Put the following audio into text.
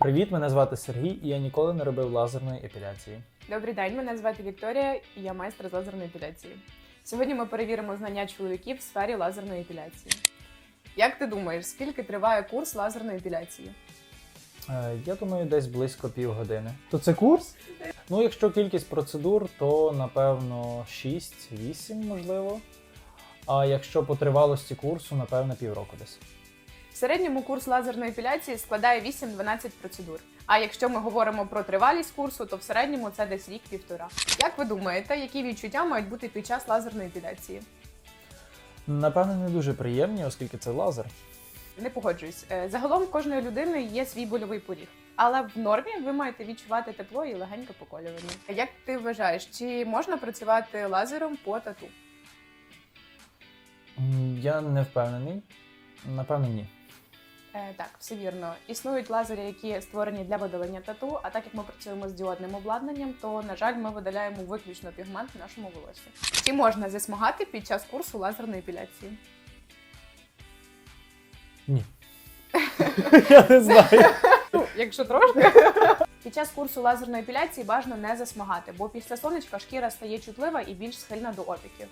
Привіт, мене звати Сергій, і я ніколи не робив лазерної епіляції. Добрий день, мене звати Вікторія, і я майстер з лазерної епіляції. Сьогодні ми перевіримо знання чоловіків в сфері лазерної епіляції. Як ти думаєш, скільки триває курс лазерної епіляції? Е, Я думаю, десь близько півгодини. То це курс? Ну, якщо кількість процедур, то напевно 6-8, можливо. А якщо по тривалості курсу, напевно, півроку десь. В середньому курс лазерної епіляції складає 8-12 процедур. А якщо ми говоримо про тривалість курсу, то в середньому це десь рік-півтора. Як ви думаєте, які відчуття мають бути під час лазерної епіляції? Напевно, не дуже приємні, оскільки це лазер. Не погоджуюсь. Е, Загалом в кожної людини є свій больовий поріг. Але в нормі ви маєте відчувати тепло і легеньке поколювання. Як ти вважаєш, чи можна працювати лазером по тату? Я не впевнений. Напевно, ні. Е, так, все вірно. Існують лазери, які створені для видалення тату. А так як ми працюємо з діодним обладнанням, то на жаль, ми видаляємо виключно пігмент в нашому волосі. Чи можна засмагати під час курсу лазерної епіляції? Ні. Я не знаю. Ну, якщо трошки. Під час курсу лазерної епіляції бажано не засмагати, бо після сонечка шкіра стає чутлива і більш схильна до опіків.